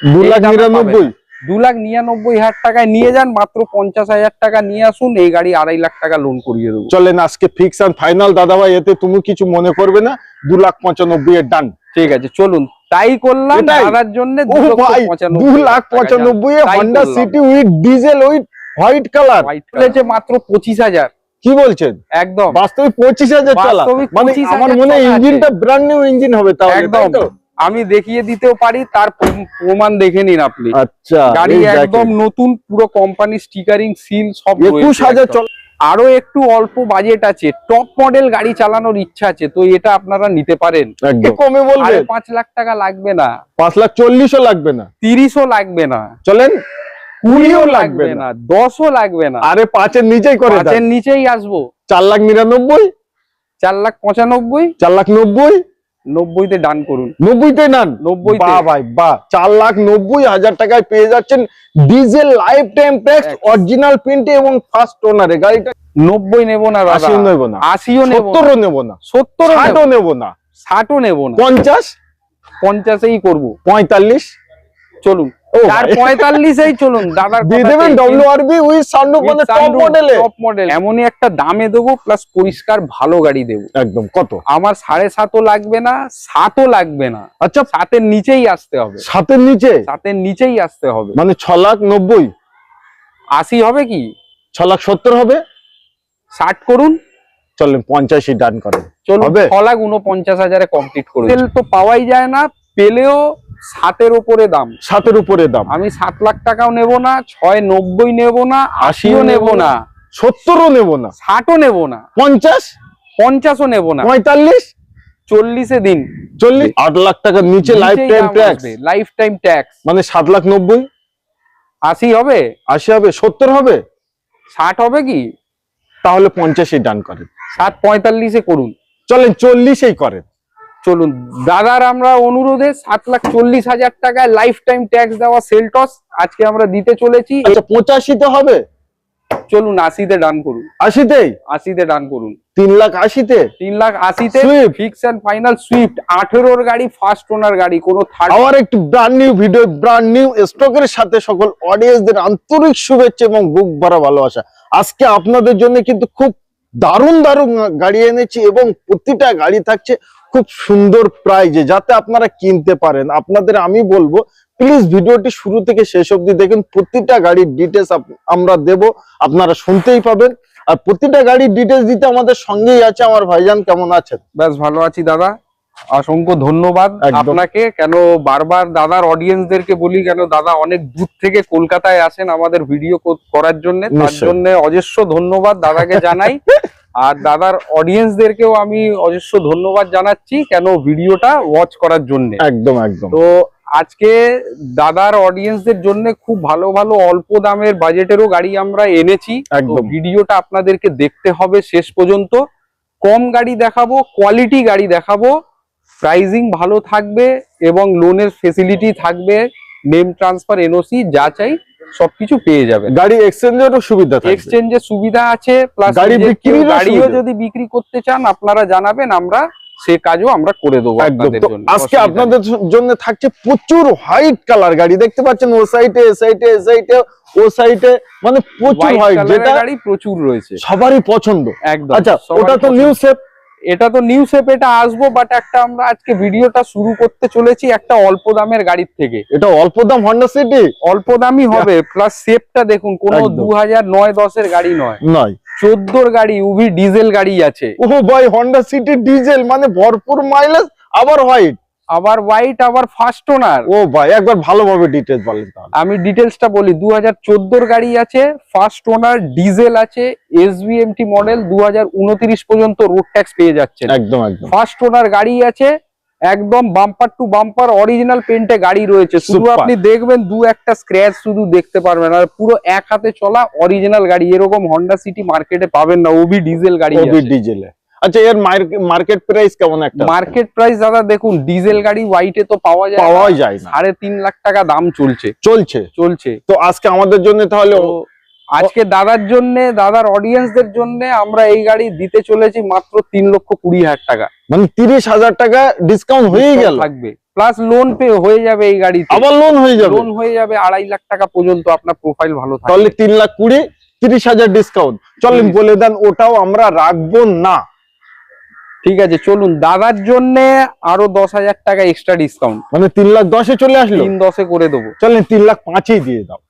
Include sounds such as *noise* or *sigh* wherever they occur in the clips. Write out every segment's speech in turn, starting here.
দু লাখ নিরানব্বই। দু লাখ নিরানব্বই হাজার টাকায় নিয়ে যান মাত্র পঞ্চাশ হাজার টাকা নিয়ে আসুন এই গাড়ি আড়াই লাখ টাকা লোন করিয়ে দেবো। চলেন আজকে ফিক্স অ্যান্ড ফাইনাল দাদা ভাই এতে তুমি কিছু মনে করবে না? দু লাখ পঁচানব্বই এর ডান ঠিক আছে চলুন। তাই করলাম? দাদার জন্য দু লাখ পঁচানব্বই Honda City with diesel with white colour চলেছে মাত্র পঁচিশ হাজার। কি বলছেন? একদম। বাস্তবে পঁচিশ হাজার চালা। মানে আমার মনে হয় ইঞ্জিনটা ব্র্যান্ড নিউ ইঞ্জিন হবে তাহলে একদম। আমি দেখিয়ে দিতেও পারি তার প্রমাণ দেখে নিন আপনি। আচ্ছা গাড়ি একদম নতুন পুরো কোম্পানি স্টিকারিং সিল সব একুশ হাজার চল আরও একটু অল্প বাজেট আছে। টপ মডেল গাড়ি চালানোর ইচ্ছা আছে তো এটা আপনারা নিতে পারেন। একটু কমে বলবে। পাঁচ লাখ টাকা লাগবে না। পাঁচ লাখ চল্লিশও লাগবে না। তিরিশও লাগবে না। চলেন কুড়িও লাগবে লাগবে না। দশও লাগবে না। আরে পাঁচের নিচেই করে পাঁচের নিচেই আসব। চার লাখ নিরানব্বই। চার লাখ পঁচানব্বই। চার লাখ নব্বই। নব্বইতে ডান করুন। নব্বইতে নেন? নব্বইতে। বাহ ভাই বাহ। চার লাখ নব্বই হাজার টাকায় পেয়ে যাচ্ছেন diesel life time tax original প্রিন্টে এবং ফার্স্ট ওনারে গাড়িটা নব্বই নেব না আশিও নেব না। আশিও ও সত্তরও নেব না। সত্তর ষাটও নেব না। ষাটও নেব না। পঞ্চাশ? পঞ্চাশেই করব। পঁয়তাল্লিশ? চলুন। চার পঁয়তাল্লিশেই চলুন দাদার দিয়ে দেবেন ডব্লিউ উইথ সানরুফ মানে টপ মডেলে টপ মডেল এমনই একটা দামে দেবো প্লাস পরিষ্কার ভালো গাড়ি দেবো। একদম কত? আমার সাড়ে সাতও লাগবে না সাতও লাগবে না। আচ্ছা। সাতের নিচেই আসতে হবে। সাতের নিচে? সাতের নিচেই আসতে হবে। মানে ছ লাখ নব্বই। আশি হবে কি? ছ লাখ সত্তর হবে? ষাট করুন। চলেন পঞ্চাশই ডান করেন। চলুন ছ লাখ উনপঞ্চাশ হাজারে কমপ্লিট করুন তেল তো পাওয়াই যায় না পেলেও সাতের উপরে দাম। সাতের উপরে দাম। আমি সাত লাখ টাকাও নেব না ছয় নব্বই নেব না আশিও নেব না। সত্তরও নেব না। ষাটও নেব না। পঞ্চাশ? পঞ্চাশও নেব না। পঁয়তাল্লিশ? চল্লিশে দিন। চল্লিশ? আট লাখ টাকার নিচে life time tax life time tax মানে সাত লাখ নব্বই? আশি হবে? আশি হবে। সত্তর হবে? ষাট হবে কি? তাহলে পঞ্চাশই ডান করেন। ষাট পঁয়তাল্লিশে করুন। চলেন চল্লিশেই করেন। চলুন দাদার আমরা অনুরোধে সাত লাখ চল্লিশ হাজার টাকায় লাইফ টাইম ট্যাক্স দেওয়া সেলটস আজকে আমরা দিতে চলেছি। আচ্ছা পঁচাশিতে হবে। চলুন আশিতে ডান করুন। আশিতেই? আশিতে ডান করুন। তিন লাখ আশিতে? তিন লাখ আশিতে। ফিক্স অ্যান্ড ফাইনাল সুইফট আঠেরোর গাড়ি ফার্স্ট ওনার গাড়ি কোনো থার্ড আবার একটি brand new video brand new স্টকের সাথে সকল অডিয়েন্সদের আন্তরিক শুভেচ্ছা এবং বুক ভরা ভালোবাসা। আজকে আপনাদের জন্য কিন্তু খুব দারুণ দারুণ গাড়ি এনেছি এবং প্রতিটা গাড়ি থাকছে খুব সুন্দর প্রাইজে যাতে আপনারা কিনতে পারেন। আপনাদের আমি বলব প্লিজ ভিডিওটি শুরু থেকে শেষ অবধি দেখেন। প্রতিটা গাড়ির ডিটেলস আমরা দেব আপনারা শুনতেই পাবেন। আর প্রতিটা গাড়ির ডিটেলস দিতে আমাদের সঙ্গেই আছে আমার ভাইজান। কেমন আছেন? বেশ ভালো আছি দাদা। অসংখ্য ধন্যবাদ। আপনাকে। কেন বারবার দাদার অডিয়েন্সদেরকে বলি কেন দাদা অনেক দূর থেকে কলকাতায় আসেন আমাদের ভিডিও করার জন্য। তার জন্য অজস্র ধন্যবাদ দাদাকে জানাই। *laughs* আর দাদার অডিয়েন্সদেরকেও আমি অজস্র ধন্যবাদ জানাচ্ছি কেন ভিডিওটা ওয়াচ করার জন্য। একদম একদম। তো আজকে দাদার অডিয়েন্সদের জন্য খুব ভালো ভালো অল্প দামের বাজেটেরও গাড়ি আমরা এনেছি। একদম। ভিডিওটা আপনাদেরকে দেখতে হবে শেষ পর্যন্ত। কম গাড়ি দেখাবো কোয়ালিটি গাড়ি দেখাবো। প্রাইজিং ভালো থাকবে এবং লোনের ফেসিলিটি থাকবে। নেম ট্রান্সফার এনওসি যা চাই। সবকিছু পেয়ে যাবেন গাড়ি এক্সচেঞ্জেরও সুবিধা এক্সচেঞ্জের সুবিধা আছে প্লাস গাড়ি বিক্রিরও গাড়িও। যদি বিক্রি করতে চান আপনারা জানাবেন আমরা সে কাজও আমরা করে দেবো আপনাদের জন্য। আজকে আপনাদের জন্য থাকছে প্রচুর হোয়াইট কালার গাড়ি। দেখতে পাচ্ছেন ও সাইডে এ সাইডে এ সাইডে ও সাইডে মানে প্রচুর হোয়াইট যেটা গাড়ি প্রচুর রয়েছে। সবারই পছন্দ। একদম আচ্ছা ওটা তো নিউ শেপ এটা তো নিউ শেপ এটা আসব বাট একটা আমরা আজকে ভিডিওটা শুরু করতে চলেছি একটা অল্প দামের গাড়ির থেকে। এটা অল্প দাম হন্ডা সিটি অল্প দামই হবে প্লাস শেপটা দেখুন কোন দু হাজার নয় দশের গাড়ি নয়। নয়। চোদ্দোর গাড়ি উভি ডিজেল গাড়ি আছে। ও ভাই হন্ডা সিটি ডিজেল মানে ভরপুর মাইলেজ আবার হোয়াইট আবার হোয়াইট আবার ফার্স্ট ওনার ও ভাই একবার ভালোভাবে ডিটেলস বলেন তাহলে। আমি ডিটেলসটা বলি দু হাজার চোদ্দোর গাড়ি আছে ফার্স্ট ওনার ডিজেল আছে এসবিএমটি মডেল দু হাজার উনত্রিশ পর্যন্ত রোড ট্যাক্স পেয়ে যাচ্ছেন। একদম একদম। ফার্স্ট ওনার গাড়ি আছে একদম বাম্পার টু বাম্পার অরিজিনাল পেন্টে গাড়ি রয়েছে। শুধু আপনি দেখবেন দু একটা স্ক্র্যাচ শুধু দেখতে পারবেন আর পুরো এক হাতে চলা অরিজিনাল গাড়ি। এরকম হন্ডা সিটি মার্কেটে পাবেন না ওবি ডিজেল গাড়ি ওবি ডিজেলে আচ্ছা এর মার্কেট প্রাইস কেমন একটা? মার্কেট প্রাইস দাদা দেখুন ডিজেল গাড়ি হোয়াইটে তো পাওয়া যায় পাওয়া যায় না। সাড়ে তিন লাখ টাকা দাম চলছে। চলছে? চলছে। তো আজকে আমাদের জন্য তাহলে আজকে দাদার জন্য দাদার অডিয়েন্সদের জন্য আমরা এই গাড়ি দিতে চলেছি মাত্র তিন লক্ষ কুড়ি হাজার টাকা। মানে তিরিশ হাজার টাকা ডিসকাউন্ট হয়েই গেল। থাকবে। প্লাস লোন পে হয়ে যাবে এই গাড়িতে। আবার লোন হয়ে যাবে। লোন হয়ে যাবে আড়াই লাখ টাকা পর্যন্ত আপনার প্রোফাইল ভালো থাকে তাহলে তিন লাখ কুড়ি তিরিশ হাজার ডিসকাউন্ট চলেন বলে দেন ওটাও আমরা রাখব না। ঠিক আছে চলুন দাদার জন্য আরও দশ হাজার টাকা এক্সট্রা ডিসকাউন্ট মানে তিন লাখ দশে চলে আসলো? তিন দশে করে দেবো। চলেন তিন লাখ পাঁচেই দিয়ে দাও।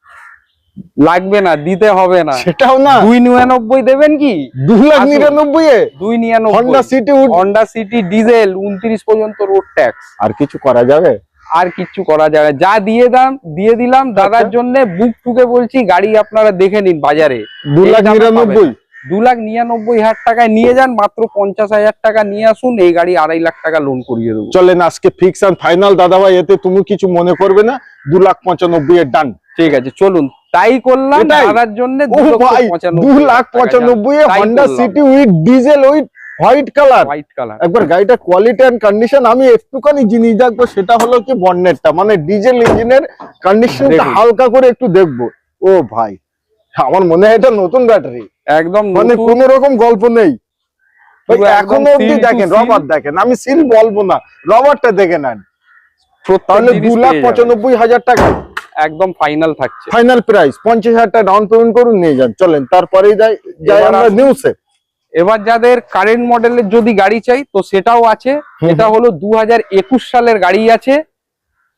লাগবে না দিতে হবে না। সেটাও না। দুই নিরানব্বই দেবেন কি? দু লাখ নিরানব্বই এ দুই হন্ডা নিরানব্বই সিটি হন্ডা সিটি ডিজেল উনত্রিশ পর্যন্ত রোড ট্যাক্স আর কিছু করা যাবে? আর কিচ্ছু করা যাবে। যা দিয়ে দাম দিয়ে দিলাম দাদার। জন্য বুক টুকে বলছি গাড়ি আপনারা দেখে নিন বাজারে। দু লাখ নিরানব্বই। দু লাখ নিরানব্বই হাজার টাকায় নিয়ে যান মাত্র পঞ্চাশ হাজার টাকা নিয়ে আসুন এই গাড়ি আড়াই লাখ টাকা লোন করিয়ে দেবো। চলেন আজকে ফিক্স অ্যান্ড ফাইনাল দাদা ভাই এতে তুমি কিছু মনে করবে না? দু লাখ পঁচানব্বই এর ডান ঠিক আছে চলুন। তাই করলাম? দাদার জন্য দু লাখ পঁচানব্বই Honda City with diesel with white colour white colour একবার গাড়িটা কোয়ালিটি এন্ড কন্ডিশন আমি একটুখানি জিনিস দেখব সেটা হলো কি বন্নেটটা মানে ডিজেল ইঞ্জিনের কন্ডিশনটা হালকা করে একটু দেখব। ও ভাই আমার মনে হয় এটা নতুন ব্যাটারি একদম মানে। কোন রকম গল্প নেই এখনও অব্দি দেখেন রবার দেখেন আমি সিল বলব না রবারটা দেখে নেন তাহলে দু লাখ পঁচানব্বই হাজার টাকা একদম ফাইনাল থাকছে ফাইনাল প্রাইস পঞ্চাশ হাজার টাকা ডাউন পেমেন্ট করুন নিয়ে যান চলেন তারপরেই যাই যাই এবার আমরা। নিউজে এবার যাদের কারেন্ট মডেলের যদি গাড়ি চাই তো সেটাও আছে। এটা হলো দু হাজার একুশ সালের গাড়ি আছে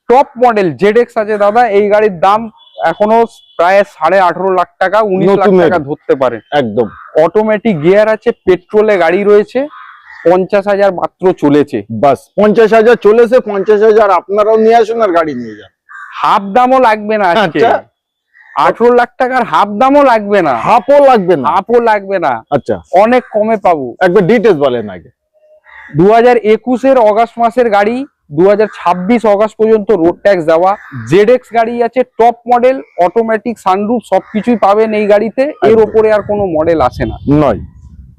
টপ মডেল জেড এক্স আছে দাদা এই গাড়ির দাম এখনও প্রায় সাড়ে আঠারো লাখ টাকা উনিশ লাখ টাকা ধরতে পারেন একদম। অটোমেটিক গিয়ার আছে পেট্রোলে গাড়ি রয়েছে পঞ্চাশ হাজার মাত্র চলেছে। বাস পঞ্চাশ হাজার চলেছে পঞ্চাশ হাজার আপনারাও নিয়ে আসুন আর গাড়ি নিয়ে যান। হাফ দামও লাগবে না আজকে। আচ্ছা। আঠারো লাখ টাকার হাফ দামও লাগবে না। হাফও লাগবে না। হাফও লাগবে না। আচ্ছা। অনেক কমে পাবো। একবার ডিটেলস বলেন আগে। দু হাজার একুশের অগাস্ট মাসের গাড়ি দু হাজার ছাব্বিশ অগাস্ট পর্যন্ত রোড ট্যাক্স দেওয়া জেড গাড়ি আছে টপ মডেল অটোমেটিক সানরুফ সবকিছুই পাবেন এই গাড়িতে। এর। ওপরে আর কোনো মডেল আসে না। নয়।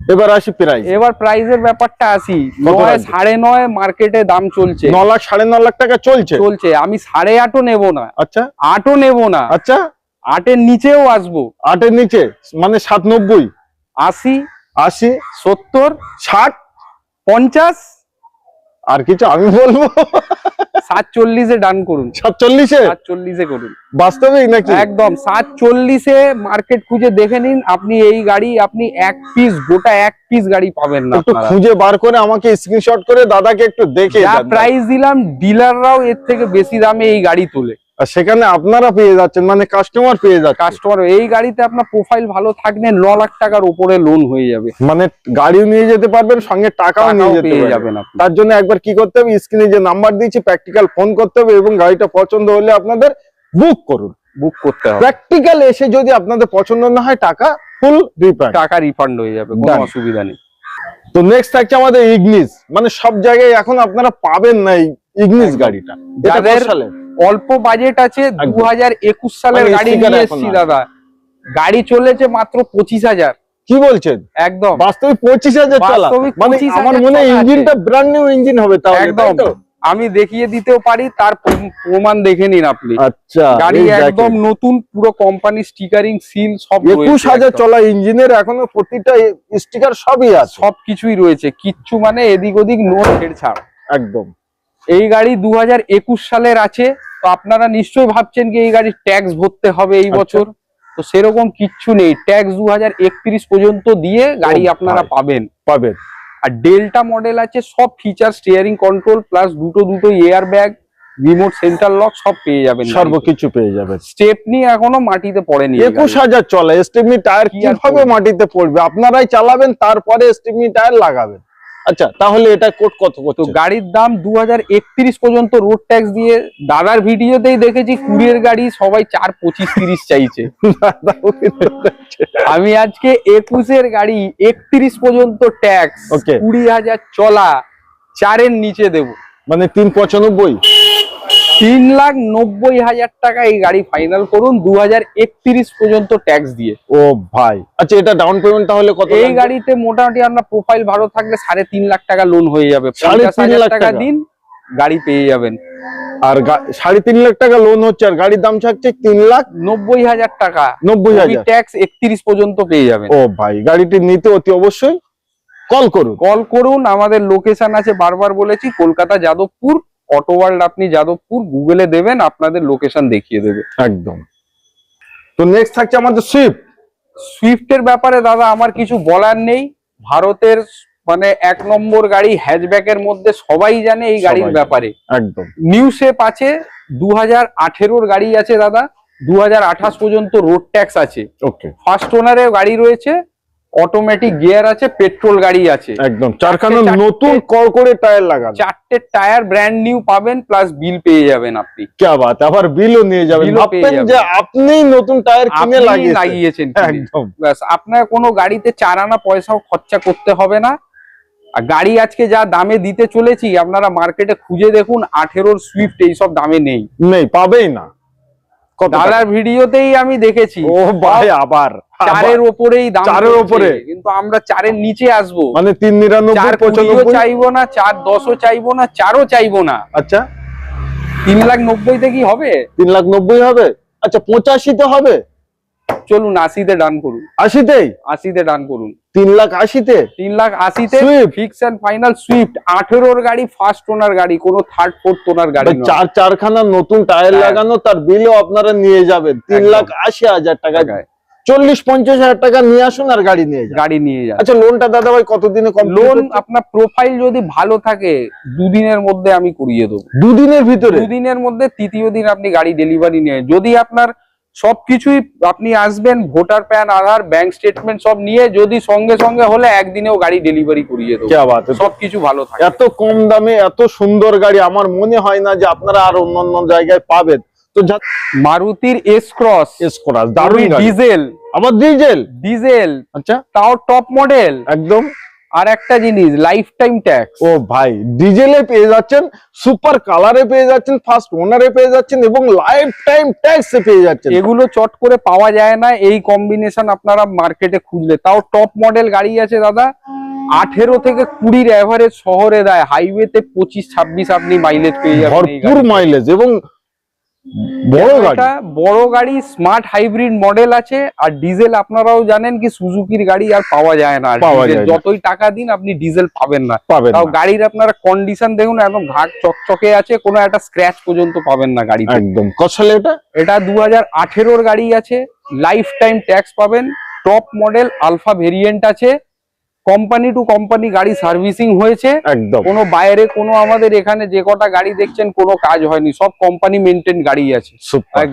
এবার আসি প্রাইস এবার প্রাইসের ব্যাপারটা আসি। নয় সাড়ে নয় মার্কেটে দাম চলছে। ন লাখ সাড়ে ন লাখ টাকা চলছে? চলছে। আমি সাড়ে আটও নেব না। আচ্ছা। আটও নেব না। আচ্ছা। আটের নিচেও আসব। আটের নিচে? মানে সাত নব্বই? আশি আশি। সত্তর ষাট পঞ্চাশ আর কিছু আমি বলব? সাতচল্লিশে ডান করুন। সাতচল্লিশে? সাতচল্লিশে করুন। বাস্তবিক নাকি? একদম সাতচল্লিশে মার্কেট খুঁজে দেখে নিন আপনি এই গাড়ি আপনি এক পিস গোটা এক পিস গাড়ি পাবেন না একটু খুঁজে বার করে আমাকে স্ক্রিনশট করে দাদাকে একটু দেখে যা প্রাইস দিলাম ডিলাররাও এর থেকে বেশি দামে এই গাড়ি তোলে। আর সেখানে আপনারা পেয়ে যাচ্ছেন মানে কাস্টমার পেয়ে যাচ্ছে কাস্টমার এই গাড়িতে আপনার প্রোফাইল ভালো থাকলে ন লাখ টাকার উপরে লোন হয়ে যাবে। মানে গাড়িও নিয়ে যেতে পারবেন সঙ্গে টাকাও নিয়ে যেতে যাবেন তার জন্য একবার কি করতে হবে? স্ক্রিনে যে নাম্বার দিয়েছি প্র্যাকটিক্যাল ফোন করতে হবে এবং গাড়িটা পছন্দ হলে আপনাদের বুক করুন। বুক করতে হবে। প্র্যাকটিক্যাল এসে যদি আপনাদের পছন্দ না হয় টাকা ফুল রিফান্ড টাকা রিফান্ড হয়ে যাবে কোনো অসুবিধা নেই। তো নেক্সট থাকছে আমাদের ইগনিস মানে সব জায়গায় এখন আপনারা পাবেন না ইগনিস গাড়িটা। যাদের? অল্প বাজেট আছে দু হাজার একুশ সালের মানে গাড়ি নিয়ে এসছি দাদা। গাড়ি চলেছে মাত্র পঁচিশ হাজার। কি বলছেন? একদম। বাস্তবে পঁচিশ হাজার চালা। মানে আমার মনে হয় ইঞ্জিনটা ব্র্যান্ড নিউ ইঞ্জিন হবে তাও একদম। আমি দেখিয়ে দিতেও পারি তার প্রমাণ দেখে নিন আপনি। আচ্ছা গাড়ি একদম নতুন পুরো কোম্পানি স্টিকারিং সিল সব একুশ হাজার চলা ইঞ্জিনের এখনও প্রতিটা স্টিকার সবই আছে। সবকিছুই রয়েছে কিচ্ছু মানে এদিক ওদিক নো ছেড়ছাড় একদম। এই গাড়ি দু হাজার একুশ সালের আছে। তো আপনারা নিশ্চয়ই ভাবছেন কি এই গাড়ির ট্যাক্স ভরতে হবে এই আচ্ছা। বছর। তো সেরকম কিচ্ছু নেই। ট্যাক্স দুহাজার একত্রিশ পর্যন্ত দিয়ে গাড়ি আপনারা পাবেন। পাবেন। আর ডেল্টা মডেল আছে সব ফিচার স্টিয়ারিং কন্ট্রোল প্লাস দুটো দুটো air bag remote centre lock সব পেয়ে যাবেন সর্বকিছু পেয়ে যাবেন। স্টেপনি এখনও মাটিতে পড়েনি একুশ হাজার চলে। স্টেপনি টায়ার কীভাবে মাটিতে পড়বে? আপনারাই চালাবেন তারপরে স্টেপনি টায়ার লাগাবেন। আচ্ছা তাহলে এটা কোট কত কত গাড়ির দাম দু হাজার একত্রিশ পর্যন্ত রোড ট্যাক্স দিয়ে দাদার ভিডিওতেই দেখেছি কুড়ির গাড়ি সবাই চার পঁচিশ তিরিশ চাইছে। *laughs* আমি আজকে একুশের গাড়ি একত্রিশ পর্যন্ত ট্যাক্স. কুড়ি হাজার চলা চারের নিচে দেব। মানে তিন পঁচানব্বই? তিন লাখ নব্বই হাজার টাকা এই গাড়ি ফাইনাল করুন দু হাজার একত্রিশ পর্যন্ত ট্যাক্স দিয়ে। ও ভাই। আচ্ছা এটা ডাউন পেমেন্ট তাহলে কত এই গাড়িতে মোটামুটি আপনার প্রোফাইল ভালো থাকলে সাড়ে তিন লাখ টাকা লোন হয়ে যাবে। পঞ্চাশ হাজার টাকা? দিন গাড়ি পেয়ে যাবেন। আর সাড়ে তিন লাখ টাকা লোন হচ্ছে আর গাড়ির দাম থাকছে তিন লাখ নব্বই হাজার টাকা। নব্বই হাজার। ট্যাক্স একত্রিশ পর্যন্ত পেয়ে যাবেন। ও ভাই গাড়িটি নিতে অতি অবশ্যই কল করুন। কল করুন আমাদের লোকেশন আছে বারবার বলেছি কলকাতা যাদবপুর। অটো ওয়ার্ল্ড আপনি যাদবপুর গুগলে দেবেন আপনাদের লোকেশন দেখিয়ে দেবে। একদম। তো নেক্সট থাকছে আমাদের সুইফট সুইফটের ব্যাপারে দাদা আমার কিছু বলার নেই। ভারতের মানে এক নম্বর গাড়ি হ্যাচব্যাকের মধ্যে সবাই জানে এই গাড়ির ব্যাপারে। একদম। নিউ শেপ আছে দু হাজার গাড়ি আছে দাদা। দু হাজার আঠাশ পর্যন্ত রোড ট্যাক্স আছে। ওকে ফার্স্ট ওনারের গাড়ি রয়েছে। অটোমেটিক গিয়ার আছে পেট্রোল গাড়ি আছে একদম চারখানা চারটে- নতুন কড়কড়ে টায়ার লাগানো চারটে টায়ার ব্র্যান্ড নিউ পাবেন প্লাস বিল পেয়ে যাবেন আপনি क्या बात है আবার বিলও নিয়ে যাবেন বিলও পেয়ে ভাববেন যাবেন। যে আপনিই নতুন টায়ার কিনে আপনি লাগিয়েছেন লাগিয়েছেন কিনে। একদম ব্যাস আপনার কোনো গাড়িতে চার আনা পয়সাও খরচা করতে হবে না আর গাড়ি আজকে যা দামে দিতে চলেছি আপনারা মার্কেটে খুঁজে দেখুন আঠেরোর সুইফট এইসব দামে নেই নেই পাবেই না কত টাকা? দাদার ভিডিওতেই আমি দেখেছি ও ভাই আবার চারের। ওপরেই দাম চারের। ওপরে? কিন্তু আমরা চারের নিচে আসব। মানে তিন নিরানব্বই পঁচানব্বই? চাইব না চার দশও চাইব না চারও চাইব না। আচ্ছা। তিন লাখ নব্বইতে কি হবে? তিন লাখ নব্বই হবে? আচ্ছা পঁচাশিতে হবে? চলুন আশিতে ডান করুন। আশিতেই আশিতে ডান করুন। তিন লাখ আশিতে? তিন লাখ আশিতে। ফিক্স এন্ড ফাইনাল সুইফট আঠেরোর গাড়ি ফার্স্ট ওনার গাড়ি কোনো থার্ড ফোর্থ ওনার গাড়ি চার চারখানা নতুন টায়ার টায়ার। লাগানো তার বিলও আপনারা নিয়ে যাবেন। তিন। লাখ আশি হাজার টাকা। চল্লিশ পঞ্চাশ হাজার টাকা নিয়ে আসুন আর গাড়ি নিয়ে যান। গাড়ি নিয়ে যান। আচ্ছা লোনটা দাদা ভাই কতদিনে কম লোন আপনার প্রোফাইল যদি ভালো থাকে দুদিনের মধ্যে আমি করিয়ে দেবো। দুদিনের ভিতরে? দুদিনের মধ্যে তৃতীয় দিন আপনি গাড়ি ডেলিভারি নিয়ে যদি আপনার সবকিছুই আপনি আসবেন voter PAN Aadhaar bank statement সব নিয়ে যদি সঙ্গে সঙ্গে হলে একদিনেও গাড়ি ডেলিভারি করিয়ে দেবো। সবকিছু ভালো থাকে। এত কম দামে এত সুন্দর গাড়ি আমার মনে হয় না যে আপনারা আর অন্য অন্য জায়গায় পাবেন। তো মারুতির এস ক্রস এসকোরাস দারুণ গাড়ি। ডিজেল আবার ডিজেল ডিজেল আচ্ছা। তাও টপ মডেল একদম। আর একটা জিনিস লাইফ টাইম ট্যাক্স ও ভাই ডিজেলে পেয়ে যাচ্ছেন সুপার কালারে পেয়ে যাচ্ছেন ফার্স্ট ওনারে পেয়ে যাচ্ছেন এবং লাইফ টাইম ট্যাক্সে পেয়ে যাচ্ছেন। এগুলো চট করে পাওয়া যায় না এই কম্বিনেশন আপনারা মার্কেটে খুঁজলে। তাও টপ মডেল গাড়ি আছে দাদা আঠেরো থেকে কুড়ির অ্যাভারেজ শহরে দেয়। হাইওয়েতে পঁচিশ ছাব্বিশ আপনি মাইলেজ পেয়ে যাবেন ভরপুর মাইলেজ এবং বড় গাড়ি? বড় গাড়ি স্মার্ট হাইব্রিড মডেল আছে আর ডিজেল আপনারাও জানেন কি সুজুকির গাড়ি আর পাওয়া যায় না। যতই টাকা দিন আপনি ডিজেল পাবেন না। পাবেন তাও গাড়ির আপনারা কন্ডিশন দেখুন একদম ঘাট চকচকে আছে কোনো একটা স্ক্র্যাচ পর্যন্ত পাবেন না গাড়ি একদম। কত সালে এটা? এটা দু হাজার আঠেরোর গাড়ি আছে লাইফ টাইম ট্যাক্স পাবেন টপ মডেল আলফা ভেরিয়েন্ট আছে কোম্পানি টু কোম্পানি গাড়ি সার্ভিসিং হয়েছে। একদম। কোনো বাইরে কোনো আমাদের এখানে যে কটা গাড়ি দেখছেন কোনো কাজ হয়নি। সব কোম্পানি মেনটেন গাড়ি আছে।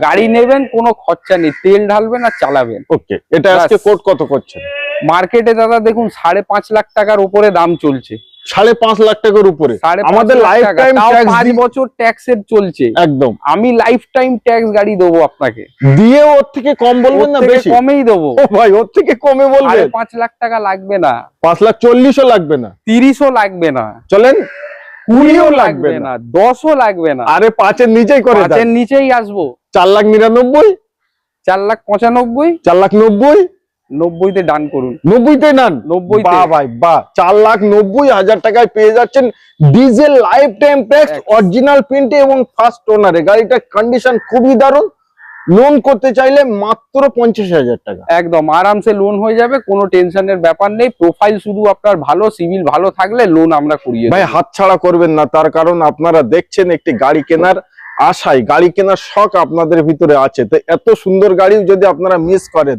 গাড়ি নেবেন কোনো খরচা নেই। তেল ঢালবেন আর চালাবেন। ওকে এটা আজকে। কোট কত করছেন? মার্কেটে দাদা দেখুন সাড়ে পাঁচ লাখ টাকার উপরে দাম চলছে। সাড়ে পাঁচ লাখ টাকার উপরে। আমাদের লাইফ টাইম পাঁচ বছর ট্যাক্সের চলছে। একদম। আমি লাইফ টাইম ট্যাক্স গাড়ি দেবো আপনাকে। দিয়ে ওর থেকে কম বলবেন না বেশি। কমেই দেবো। ভাই ওর থেকে কমে সাড়ে বলবেন পাঁচ লাখ টাকা লাগবে না। পাঁচ লাখ চল্লিশও লাগবে না। তিরিশও লাগবে না। চলেন কুড়িও লাগবে না। দশও লাগবে না। আরে পাঁচের নিচেই করে পাঁচের নিচেই আসব। চার লাখ নিরানব্বই চার লাখ পঁচানব্বই। চার লাখ নব্বই নব্বইতে ডান করুন। নব্বইতে নেন নব্বইতে। বাহ ভাই বাহ। চার লাখ নব্বই হাজার টাকায় পেয়ে যাচ্ছেন diesel life time tax original প্রিন্টে এবং ফার্স্ট ওনারে গাড়িটার কন্ডিশন খুবই দারুণ। লোন করতে চাইলে মাত্র পঞ্চাশ হাজার টাকা। একদম আরামসে লোন হয়ে যাবে কোনো টেনশনের ব্যাপার নেই। প্রোফাইল শুধু আপনার ভালো সিভিল ভালো থাকলে লোন আমরা করিয়ে ভাই। হাতছাড়া করবেন না তার কারণ আপনারা দেখছেন একটি গাড়ি কেনার আশায়। গাড়ি কেনার শখ আপনাদের ভিতরে আছে। তো এত সুন্দর গাড়ি যদি আপনারা মিস করেন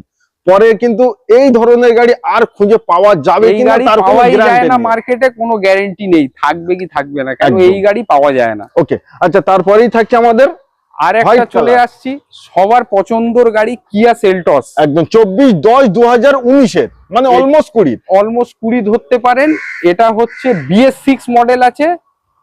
পরে কিন্তু এই ধরনের গাড়ি আর খুঁজে পাওয়া যাবে এই কিনা গাড়ি তার কোনো যায় গ্যারান্টি না মার্কেটে কোনো গ্যারেন্টি নেই। থাকবে কি থাকবে না কারণ এই গাড়ি পাওয়া যায় না। ওকে আচ্ছা তারপরেই থাকছে আমাদের আর একটা চলে আসছি সবার পছন্দর গাড়ি কিয়া সেলটস একদম চব্বিশ দশ দু হাজার উনিশের মানে অলমোস্ট কুড়ি। অলমোস্ট কুড়ি ধরতে পারেন এটা হচ্ছে বিএস সিক্স মডেল আছে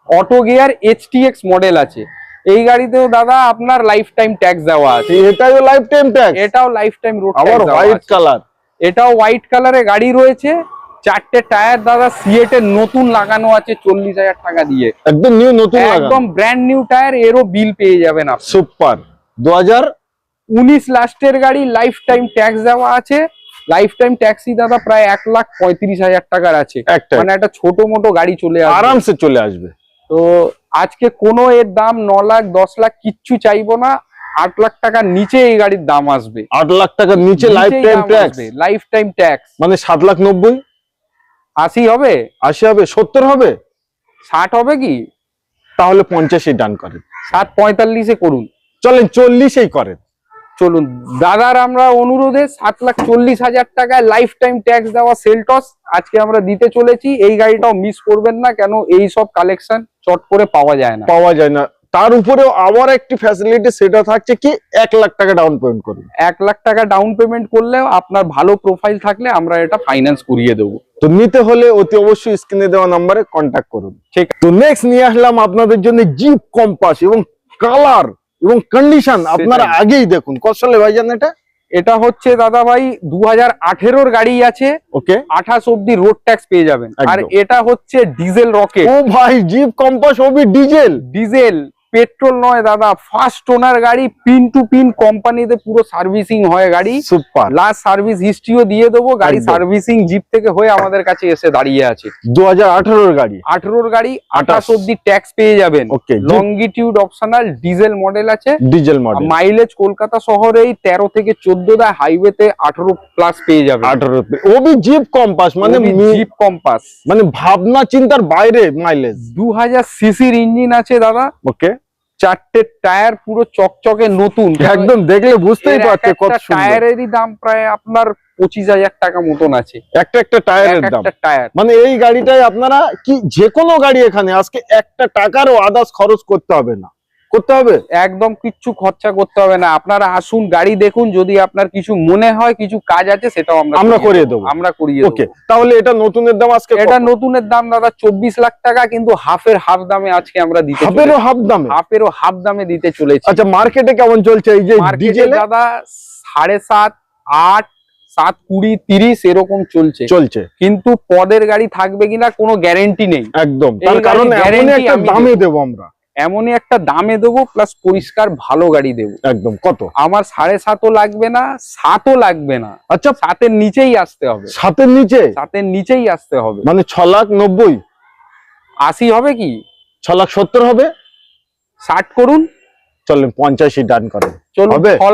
অটো গিয়ার এইচটিএক্স মডেল আছে। এই গাড়িতেও দাদা আপনার লাইফ টাইম ট্যাক্স দেওয়া আছে। এটাও লাইফ টাইম ট্যাক্স এটাও লাইফ টাইম রোড আবার হোয়াইট কালার এটাও হোয়াইট কালারের গাড়ি রয়েছে। চারটে টায়ার দাদা সিএট এর নতুন লাগানো আছে চল্লিশ হাজার টাকা দিয়ে। একদম নিউ নতুন একদম ব্র্যান্ড নিউ টায়ার এরও বিল পেয়ে যাবেন আপনি। সুপার দু হাজার উনিশ লাস্টের গাড়ি লাইফ টাইম ট্যাক্স দেওয়া আছে। লাইফ টাইম ট্যাক্সি দাদা প্রায় এক লাখ পঁয়ত্রিশ হাজার টাকার আছে। একটা মানে একটা ছোট মোটো গাড়ি চলে আসবে। আরামসে চলে আসবে। তো আজকে কোনো এর দাম ন লাখ দশ লাখ কিচ্ছু চাইব না। আট লাখ টাকার নিচে এই গাড়ির দাম আসবে। আট লাখ টাকার নিচে life time tax life time tax মানে সাত লাখ নব্বই? আশি হবে? আশি হবে? সত্তর হবে? ষাট হবে কি? তাহলে পঞ্চাশে ডান করেন। ষাট পঁয়তাল্লিশে করুন। চলেন চল্লিশেই করেন। চলুন দাদার আমরা অনুরোধে সাত লাখ চল্লিশ হাজার টাকায় লাইফ টাইম ট্যাক্স দেওয়া সেলটস আজকে আমরা দিতে চলেছি। এই গাড়িটাও মিস করবেন না কেন এই সব কালেকশন চট করে পাওয়া যায় না। পাওয়া যায় না। তার উপরেও আবার একটি ফ্যাসিলিটি সেটা থাকছে কি এক লাখ টাকা ডাউন পেমেন্ট করুন এক লাখ টাকা ডাউন পেমেন্ট করলেও আপনার ভালো প্রোফাইল থাকলে আমরা এটা ফাইন্যান্স করিয়ে দেবো। তো নিতে হলে অতি অবশ্যই স্ক্রিনে দেওয়া নাম্বারে কন্ট্যাক্ট করুন। ঠিক। তো নেক্সট নিয়ে আসলাম আপনাদের জন্য জিপ কম্পাস এবং কালার এবং কন্ডিশন আপনারা আগেই দেখুন। কত সালে ভাইজান এটা? এটা হচ্ছে দাদা ভাই দু হাজার আঠেরোর গাড়ি আছে। ওকে। আঠাশ অব্দি রোড ট্যাক্স পেয়ে যাবেন। আর এটা হচ্ছে ডিজেল রকেট ও ভাই Jeep Compass OB diesel diesel petrol নয় দাদা। ফার্স্ট ওনার গাড়ি পিন টু পিন কোম্পানিতে পুরো সার্ভিসিং হয় গাড়ি। সুপার লাস্ট সার্ভিস হিস্ট্রিও দিয়ে দেবো। গাড়ি সার্ভিসিং জিপ থেকে হয়ে আমাদের কাছে এসে দাঁড়িয়ে আছে। দু হাজার গাড়ি। আঠেরোর গাড়ি আঠাশ অব্দি ট্যাক্স পেয়ে যাবেন। লঙ্গিটিউড অপশনাল ডিজেল মডেল আছে। ডিজেল মডেল মাইলেজ কলকাতা শহরেই তেরো থেকে চোদ্দ দেয় হাইওয়েতে আঠারো প্লাস পেয়ে যাবে আঠারো ওবি জিপ কম্পাস মানে জিপ কম্পাস মানে ভাবনা চিন্তার বাইরে মাইলেজ দু হাজার সিসির ইঞ্জিন আছে দাদা। ওকে চারটে টায়ার পুরো চকচকে নতুন। *laughs* একদম দেখলে বুঝতেই পারছে কত টায়ারেরই দাম প্রায় আপনার পঁচিশ হাজার টাকা মতন আছে। একটা একটা টায়ারের দাম। টায়ার। মানে এই গাড়িটাই আপনারা কি যে কোনো গাড়ি এখানে আজকে একটা টাকারও আদাস খরচ করতে হবে না। করতে হবে? একদম কিচ্ছু খরচা করতে হবে না। আপনারা আসুন গাড়ি দেখুন যদি আপনার কিছু মনে হয় কিছু কাজ আছে সেটাও আমরা আমরা করিয়ে দেবো। আমরা করিয়ে ওকে দেবো তাহলে এটা নতুনের দাম আজকে এটা নতুনের দাম দাদা চব্বিশ লাখ টাকা কিন্তু হাফের হাফ দামে আজকে আমরা দিতে হাফেরও হাফ দামে? হাফেরও হাফ দামে দিতে চলেছি। আচ্ছা মার্কেটে কেমন চলছে? এই যে ডিজেল? দাদা সাড়ে সাত আট সাত কুড়ি তিরিশ এরকম চলছে। চলছে। কিন্তু পদের গাড়ি থাকবে কিনা কোনো গ্যারেন্টি নেই। একদম। তার কারণ দামে দেবো আমরা। এমনই একটা দামে দেবো প্লাস পরিষ্কার ভালো গাড়ি দেবো। একদম কত? আমার সাড়ে সাতও লাগবে না সাতও লাগবে না। আচ্ছা। সাতের নিচেই আসতে হবে। সাতের নিচে? সাতের নিচেই আসতে হবে। মানে ছ লাখ নব্বই? আশি হবে কি? ছ লাখ সত্তর হবে? ষাট করুন। চলেন পঞ্চাশি ডান করেন? ছ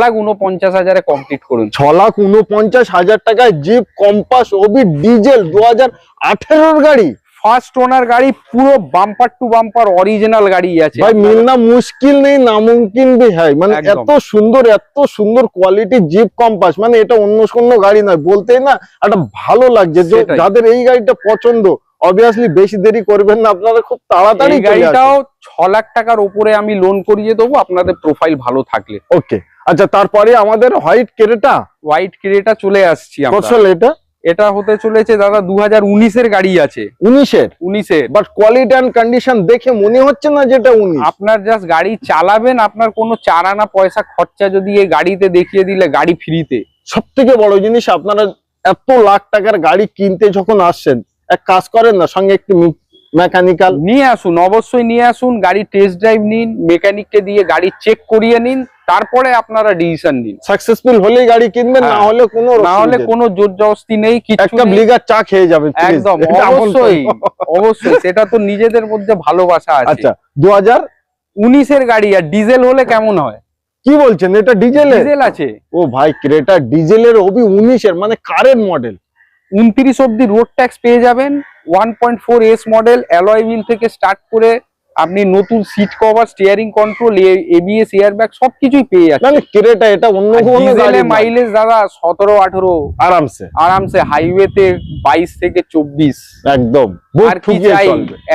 লাখ উনপঞ্চাশ হাজারে কমপ্লিট করুন। ছ লাখ উনপঞ্চাশ হাজার টাকায় জিপ কম্পাস ওবি ডিজেল দু হাজার আঠেরোর গাড়ি। ফার্স্ট ওনার গাড়ি পুরো বাম্পার টু বাম্পার অরিজিনাল গাড়ি আছে। ভাই মিলনা মুশকিল নেই নামুমকিন ভি হ্যায়। মানে এত সুন্দর এত সুন্দর কোয়ালিটি জিপ কম্পাস মানে এটা অন্য কোনো গাড়ি নয়। বলতেই না একটা ভালো লাগছে। যে যাদের এই গাড়িটা পছন্দ অবভিয়াসলি বেশি দেরি করবেন না আপনারা খুব তাড়াতাড়ি গাড়িটাও ছ লাখ টাকার উপরে আমি লোন করিয়ে দেবো আপনাদের প্রোফাইল ভালো থাকলে। ওকে আচ্ছা তারপরে আমাদের হোয়াইট কেরেটা হোয়াইট ক্রেটা চলে আসছি আমরা। এটা? এটা হতে চলেছে দাদা দু হাজার উনিশের গাড়ি আছে। উনিশের? উনিশের। বাট কোয়ালিটি অ্যান্ড কন্ডিশন দেখে মনে হচ্ছে না যেটা উনিশ। আপনার জাস্ট গাড়ি চালাবেন আপনার কোনো চার আনা পয়সা খরচা যদি এই গাড়িতে দেখিয়ে দিলে গাড়ি ফ্রিতে। সব থেকে বড় জিনিস আপনারা এত লাখ টাকার গাড়ি কিনতে যখন আসছেন এক কাজ করেন না সঙ্গে একটি মেকানিক্যাল নিয়ে আসুন অবশ্যই নিয়ে আসুন গাড়ি টেস্ট ড্রাইভ নিন মেকানিককে দিয়ে গাড়ি চেক করিয়ে নিন তারপরে আপনারা ডিসিশন নিন। সাকসেসফুল হলেই গাড়ি কিনবেন না হ্যাঁ। হলে কোনো না হলে কোনো জোর জবস্তি নেই কিছু একটা। ব্লিগার চা খেয়ে যাবে একদম অবশ্যই অবশ্যই। সেটা তো নিজেদের মধ্যে ভালোবাসা আছে। আচ্ছা দু হাজার উনিশের গাড়ি আর ডিজেল হলে কেমন হয়? কি বলছেন? এটা ডিজেলের? ডিজেল আছে। ও ভাই ক্রেটা ডিজেলের ওবি উনিশের মানে কারেন্ট মডেল উনত্রিশ অব্দি রোড ট্যাক্স পেয়ে যাবেন। One point four S model alloy wheel থেকে স্টার্ট করে আপনি নতুন seat cover steering control ABS airbag সবকিছুই পেয়ে যাচ্ছেন। মানে ক্রেটা এটা অন্য কোনো গাড়ি মাইলেজ দাদা সতেরো আঠেরো আরামসে। আরামসে হাইওয়েতে বাইশ থেকে চব্বিশ। একদম। আর কি চাই?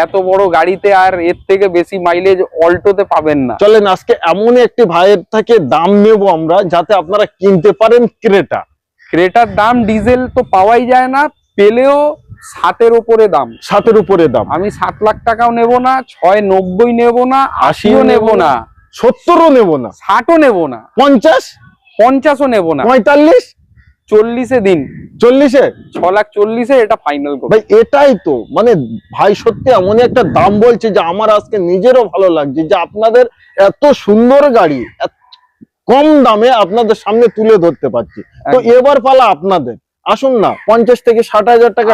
এত বড় গাড়িতে আর এর থেকে বেশি মাইলেজ অল্টোতে পাবেন না। চলেন আজকে এমন একটি ভাইয়ের থেকে দাম নেব আমরা যাতে আপনারা কিনতে পারেন ক্রেটা। ক্রেটার দাম ডিজেল তো পাওয়াই যায় না পেলেও সাতের উপরে দাম। সাতের উপরে দাম। আমি সাত লাখ টাকাও নেব না ছয় নব্বই নেব না আশিও নেব না। সত্তরও নেব না। ষাটও নেব না। পঞ্চাশ? পঞ্চাশও নেব না। পঁয়তাল্লিশ? চল্লিশে দিন। চল্লিশে? ছ লাখ চল্লিশে এটা ফাইনাল করব। ভাই এটাই তো। মানে ভাই সত্যি এমনই একটা দাম বলছে যে আমার আজকে নিজেরও ভালো লাগছে যে আপনাদের এত সুন্দর গাড়ি এত কম দামে আপনাদের সামনে তুলে ধরতে পারছি। তো এবার পালা আপনাদের। আসুন না পঞ্চাশ থেকে ষাট হাজার টাকা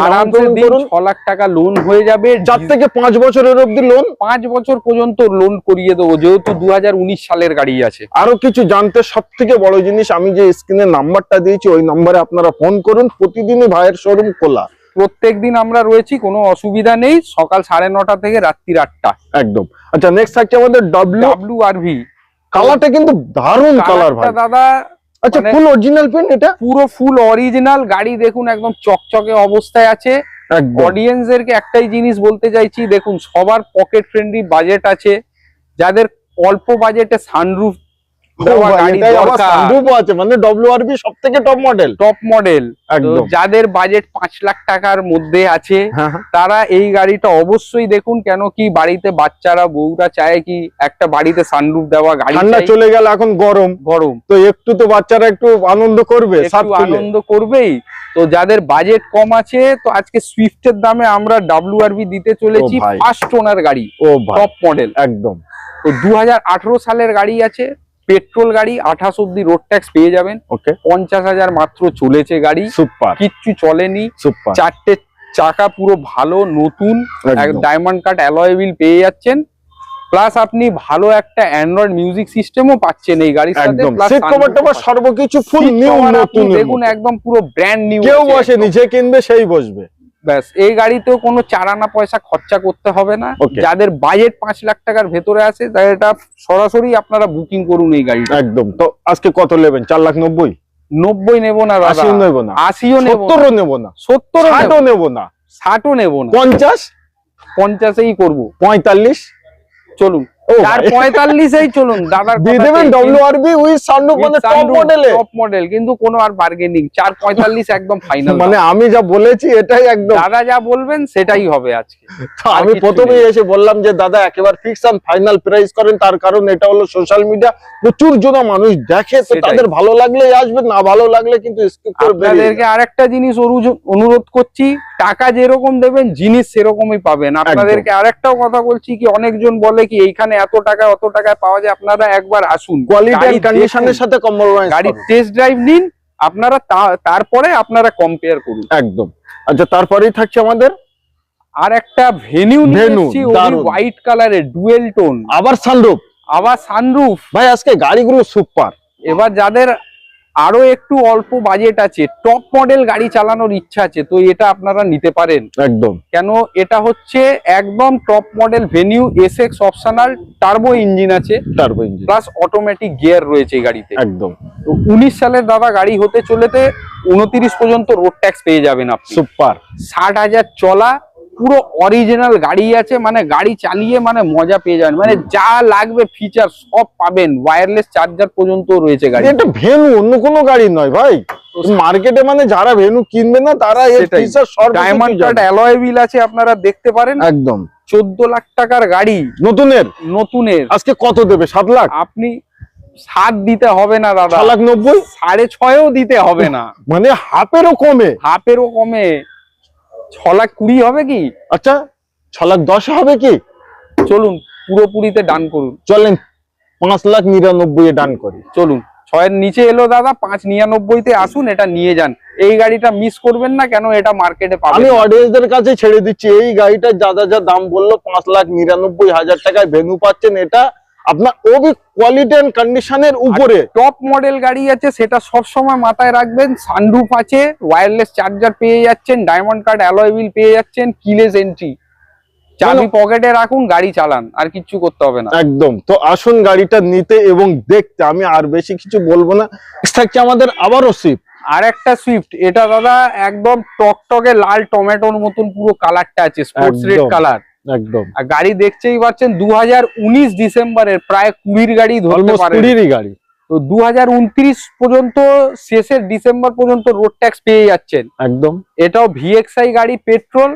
ছ লাখ টাকা লোন হয়ে যাবে। চার থেকে পাঁচ বছরের অবধি লোন পাঁচ বছর পর্যন্ত লোন করিয়ে দেবো যেহেতু দু হাজার উনিশ সালের গাড়ি আছে। আরও কিছু জানতে সব থেকে বড় জিনিস আমি যে স্ক্রিনে নাম্বারটা দিয়েছি ওই নাম্বারে আপনারা ফোন করুন। প্রতিদিনই ভাইয়ের শোরুম খোলা। প্রত্যেক দিন আমরা রয়েছি কোনো অসুবিধা নেই। সকাল সাড়ে নটা থেকে রাত্রির আটটা। একদম। আচ্ছা নেক্সট থাকছে আমাদের ডাব্লিউ ডাব্লিউ আর ভি কালারটা কিন্তু দারুণ কালার ভাই। দাদা আচ্ছা ফুল অরিজিনাল পেন এটা? পুরো ফুল অরিজিনাল গাড়ি দেখুন একদম চকচকে অবস্থায় আছে। অডিয়েন্সদেরকে একটাই জিনিস বলতে চাইছি দেখুন সবার পকেট ফ্রেন্ডলি বাজেট আছে। যাদের অল্প বাজেটে সানরুফ দেওয়া গাড়ি দরকার আছে মানে ডব্লিউআরবি সব থেকে টপ মডেল টপ মডেল যাদের বাজেট পাঁচ লাখ টাকার মধ্যে আছে হ্যাঁ হ্যাঁ। তারা এই গাড়িটা অবশ্যই দেখুন কেন কি বাড়িতে বাচ্চারা বউরা চায় কি একটা বাড়িতে সানরুফ দেওয়া গাড়ি ঠান্ডা চলে গেল এখন গরম। গরম। তো একটু তো বাচ্চারা একটু আনন্দ করবে আনন্দ করবেই। তো যাদের বাজেট কম আছে তো আজকে সুইফটের দামে আমরা ডাব্লিউআরবি দিতে চলেছি ফার্স্ট ওনার গাড়ি ও টপ মডেল একদম। তো দু হাজার আঠারো সালের গাড়ি আছে পেট্রোল গাড়ি আঠাশ অব্দি রোড ট্যাক্স পেয়ে যাবেন। ওকে পঞ্চাশ হাজার মাত্র চলেছে গাড়ি। সুপার কিচ্ছু চলেনি। সুপার চারটে চাকা পুরো ভালো নতুন ডায়মন্ড কাট অ্যালয় হুইল পেয়ে যাচ্ছেন। প্লাস আপনি ভালো একটা অ্যান্ড্রয়েড মিউজিক সিস্টেমও পাচ্ছেন এই গাড়ির সাথে। সিট কভার টভার। সর্বকিছু ফুল নিউ নতুন দেখুন একদম পুরো ব্র্যান্ড নিউ কেউ বসেনি যে কিনবে সেই বসবে। ব্যাস এই গাড়িতেও কোনো চারানা পয়সা খরচা করতে হবে না। যাদের বাজেট পাঁচ লাখ টাকার ভেতরে আছে তাদের এটা সরাসরি আপনারা বুকিং করুন এই গাড়িটা। একদম। তো আজকে কত নেবেন? চার লাখ নব্বই? নব্বই নেব না আশিও নেব না। আশিও সত্তরও নেব না। সত্তরও নেব ষাটও নেব না। ষাটও নেব না। পঞ্চাশ? পঞ্চাশেই করব। পঁয়তাল্লিশ? চলুন। ও চার চলুন দাদার দিয়ে দেবেন ডব্লিউআরবি উইথ সানরুফ মানে টপ মডেলে টপ মডেল কিন্তু কোনো আর বার্গেনিং চার পঁয়তাল্লিশ একদম ফাইনাল মানে আমি যা বলেছি এটাই একদম। দাদা যা বলবেন সেটাই হবে আজকে। *laughs* আমি প্রথমেই এসে বললাম যে দাদা একেবারে ফিক্স ফাইনাল প্রাইস করেন তার কারণ এটা হলো সোশ্যাল মিডিয়া প্রচুর জন মানুষ দেখে তো তাদের ভালো লাগলে আসবে না ভালো লাগলে কিন্তু স্কিপ করে আপনাদেরকে আরেকটা জিনিস অনুরোধ করছি টাকা যেরকম দেবেন জিনিস সেরকমই পাবেন। আপনাদেরকে আরেকটাও কথা বলছি কি অনেকজন বলে কি এইখানে এত টাকা অত টাকায় পাওয়া যায় আপনারা একবার আসুন। কোয়ালিটি এন্ড কন্ডিশনের সাথে কম্প্রোমাইজ গাড়ির টেস্ট ড্রাইভ নিন আপনারা তারপরে আপনারা কম্পেয়ার করুন। একদম। আচ্ছা তারপরেই থাকছে আমাদের আর একটা ভেনিউ নিয়েছি হোয়াইট কালারের ডুয়েল টোন আবার সানরুফ আবার সানরুফ ভাই আজকে গাড়িগুলো সুপার এবার যাদের আরও একটু অল্প বাজেট আছে। টপ মডেল গাড়ি চালানোর ইচ্ছা আছে তো এটা আপনারা নিতে পারেন। একদম। কেন? এটা হচ্ছে একদম top model Venue S X optional turbo engine আছে। Turbo engine plus automatic gear রয়েছে এই গাড়িতে। একদম। তো উনিশ সালের দাদা গাড়ি হতে চলেতে উনত্রিশ পর্যন্ত রোড ট্যাক্স পেয়ে যাবেন আপনি। সুপার ষাট হাজার চলা পুরো অরিজিনাল গাড়ি আছে মানে গাড়ি চালিয়ে মানে মজা পেয়ে যাবেন। মানে যা লাগবে ফিচার সব পাবেন ওয়্যারলেস চার্জার পর্যন্ত রয়েছে গাড়ি। এটা ভেনু অন্য কোনো গাড়ি নয় ভাই। মার্কেটে মানে যারা ভেনু কিনবে না তারা feature diamond cut alloy wheel আছে আপনারা দেখতে পারেন। একদম। চোদ্দ লাখ টাকার গাড়ি। নতুনের? নতুনের। আজকে কত দেবে? সাত লাখ? আপনি সাত দিতে হবে না দাদা। লাখ নব্বই? সাড়ে ছয়ও দিতে হবে না। মানে হাফেরও কমে। হাফেরও কমে। ছ লাখ কুড়ি হবে কি? আচ্ছা। ছ লাখ দশ হবে কি? চলুন পুরোপুরিতে ডান করুন। চলেন পাঁচ লাখ নিরানব্বই এ ডান করি। চলুন ছয়ের নিচে এলো দাদা পাঁচ নিরানব্বইতে আসুন এটা নিয়ে যান। এই গাড়িটা মিস করবেন না কেন এটা মার্কেটে আমি পাবেন না। অডিয়েন্সদের কাছে ছেড়ে দিচ্ছি এই গাড়িটা যা যা যা দাম বলল পাঁচ লাখ নিরানব্বই হাজার টাকায় ভেনু পাচ্ছেন এটা আপনার ওবি কোয়ালিটি এন্ড কন্ডিশনের উপরে। টপ মডেল গাড়ি আছে সেটা সব সময় মাথায় রাখবেন। সানরুফ আছে ওয়্যারলেস চার্জার পেয়ে যাচ্ছেন ডায়মন্ড কার্ড অ্যালয় হুইল পেয়ে যাচ্ছেন কিলেস এন্ট্রি চাবি পকেটে রাখুন গাড়ি চালান আর কিচ্ছু করতে হবে না। একদম। তো আসুন গাড়িটা নিতে এবং দেখতে। আমি আর বেশি কিছু বলব না। থাকছে আমাদের আবারও সিপ আর একটা সুইফট এটা দাদা একদম টকটকে লাল টমেটোর মতন পুরো কালারটা আছে স্পোর্টস রেড কালার একদম। আর গাড়ি দেখতেই পাচ্ছেন দু হাজার উনিশ ডিসেম্বরের প্রায় কুড়ির গাড়ি ধরতে পারেন। কুড়িরই গাড়ি। তো দু হাজার উনত্রিশ পর্যন্ত শেষের ডিসেম্বর পর্যন্ত রোড ট্যাক্স পেয়ে যাচ্ছেন। একদম। এটাও ভিএক্সআই গাড়ি পেট্রোল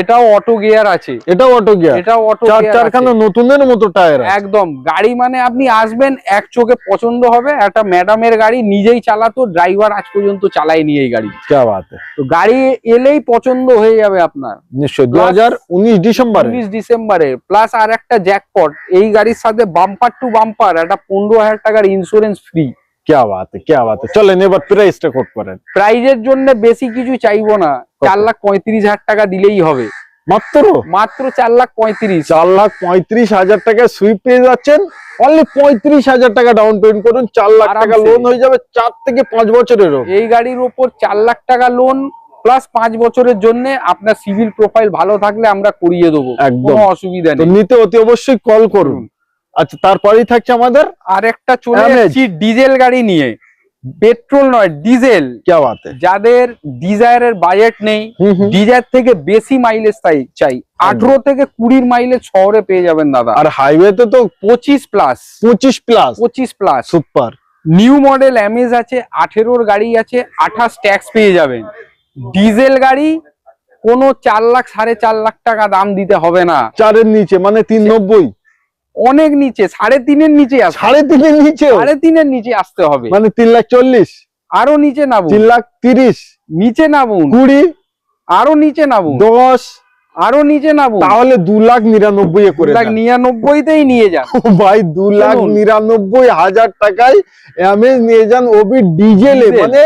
এটাও অটো গিয়ার আছে। এটাও অটো গিয়ার এটাও অটো চার চারখানা নতুনের মতো টায়ার একদম। গাড়ি মানে আপনি আসবেন এক চোখে পছন্দ হবে একটা ম্যাডামের গাড়ি নিজেই চালাতো ড্রাইভার আজ পর্যন্ত চালায়নি এই গাড়ি। কে বাত তো গাড়ি এলেই পছন্দ হয়ে যাবে আপনার। নিশ্চয় দু হাজার উনিশ ডিসেম্বরে। উনিশ ডিসেম্বরে। প্লাস আর একটা জ্যাকপট এই গাড়ির সাথে বাম্পার টু বাম্পার একটা পনেরো হাজার টাকার ইন্স্যুরেন্স ফ্রি কে বাত কে বাত চলেন এবার প্রাইসটা কোট করেন। প্রাইজের জন্য বেশি কিছু চাইব না। চার লাখ পঁয়ত্রিশ হাজার টাকা দিলেই হবে। মাত্র? মাত্র চার লাখ পঁয়ত্রিশ। চার লাখ পঁয়ত্রিশ হাজার টাকা সুইপ পেয়ে যাচ্ছেন। অনলি পঁয়ত্রিশ হাজার টাকা ডাউন পেমেন্ট করুন চার লাখ টাকা লোন হয়ে যাবে চার থেকে পাঁচ বছরেরও। এই গাড়ির ওপর চার লাখ টাকা লোন প্লাস পাঁচ বছরের জন্য আপনার সিভিল প্রোফাইল ভালো থাকলে আমরা করিয়ে দেবো। একদম। কোনো অসুবিধা নেই। নিতে অতি অবশ্যই কল করুন। আচ্ছা তারপরেই থাকছে আমাদের আর একটা চলে। ডিজেল গাড়ি নিয়ে। পেট্রোল নয় ডিজেল। যাদের ডিজায়ারের বাজেট নেই। ডিজায়ার থেকে বেশি মাইলেজ তাই চাই। আঠারো থেকে কুড়ির মাইলেজ শহরে পেয়ে যাবেন দাদা। আর হাইওয়েতে তো পঁচিশ প্লাস পঁচিশ প্লাস পঁচিশ plus super new model Amaze আছে আঠেরোর গাড়ি আছে আঠাশ ট্যাক্স পেয়ে যাবেন। ডিজেল গাড়ি কোনো চার লাখ সাড়ে চার লাখ টাকা দাম দিতে হবে না। চারের নিচে মানে তিন নব্বই অনেক নিচে সাড়ে তিনের নিচে সাড়ে তিনের নিচে? সাড়ে তিনের নিচে আসতে হবে। মানে তিন লাখ চল্লিশ? আরও নিচে নামুন। তিন লাখ তিরিশ? নিচে নামুন। কুড়ি? আরও নিচে নামুন। দশ? আরও নিচে নামুন। তাহলে দু লাখ নিরানব্বই করে লাখ। নিরানব্বইতেই নিয়ে যান। ভাই দু লাখ নিরানব্বই হাজার টাকায় অ্যামেজ নিয়ে যান ওবি ডিজেল। মানে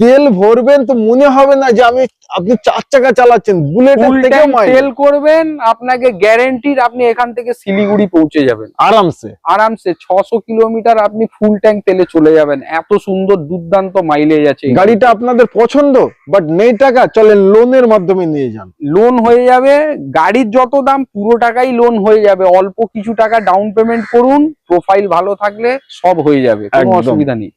তেল ভরবেন তো মনে হবে না যে আমি আপনি চার চাকা চালাচ্ছেন বুলেটের থেকে তেল করবেন আপনাকে গ্যারেন্টিড আপনি এখান থেকে শিলিগুড়ি পৌঁছে যাবেন। আরামসে। আরামসে ছশো কিলোমিটার আপনি ফুল ট্যাঙ্ক তেলে চলে যাবেন। এত সুন্দর দুর্দান্ত মাইলেজ আছে গাড়িটা আপনাদের পছন্দ বাট নেই টাকা চলেন লোনের মাধ্যমে নিয়ে যান। লোন হয়ে যাবে গাড়ির যত দাম পুরো টাকাই লোন হয়ে যাবে। অল্প কিছু টাকা ডাউন পেমেন্ট করুন প্রোফাইল ভালো থাকলে সব হয়ে যাবে কোনো অসুবিধা নেই।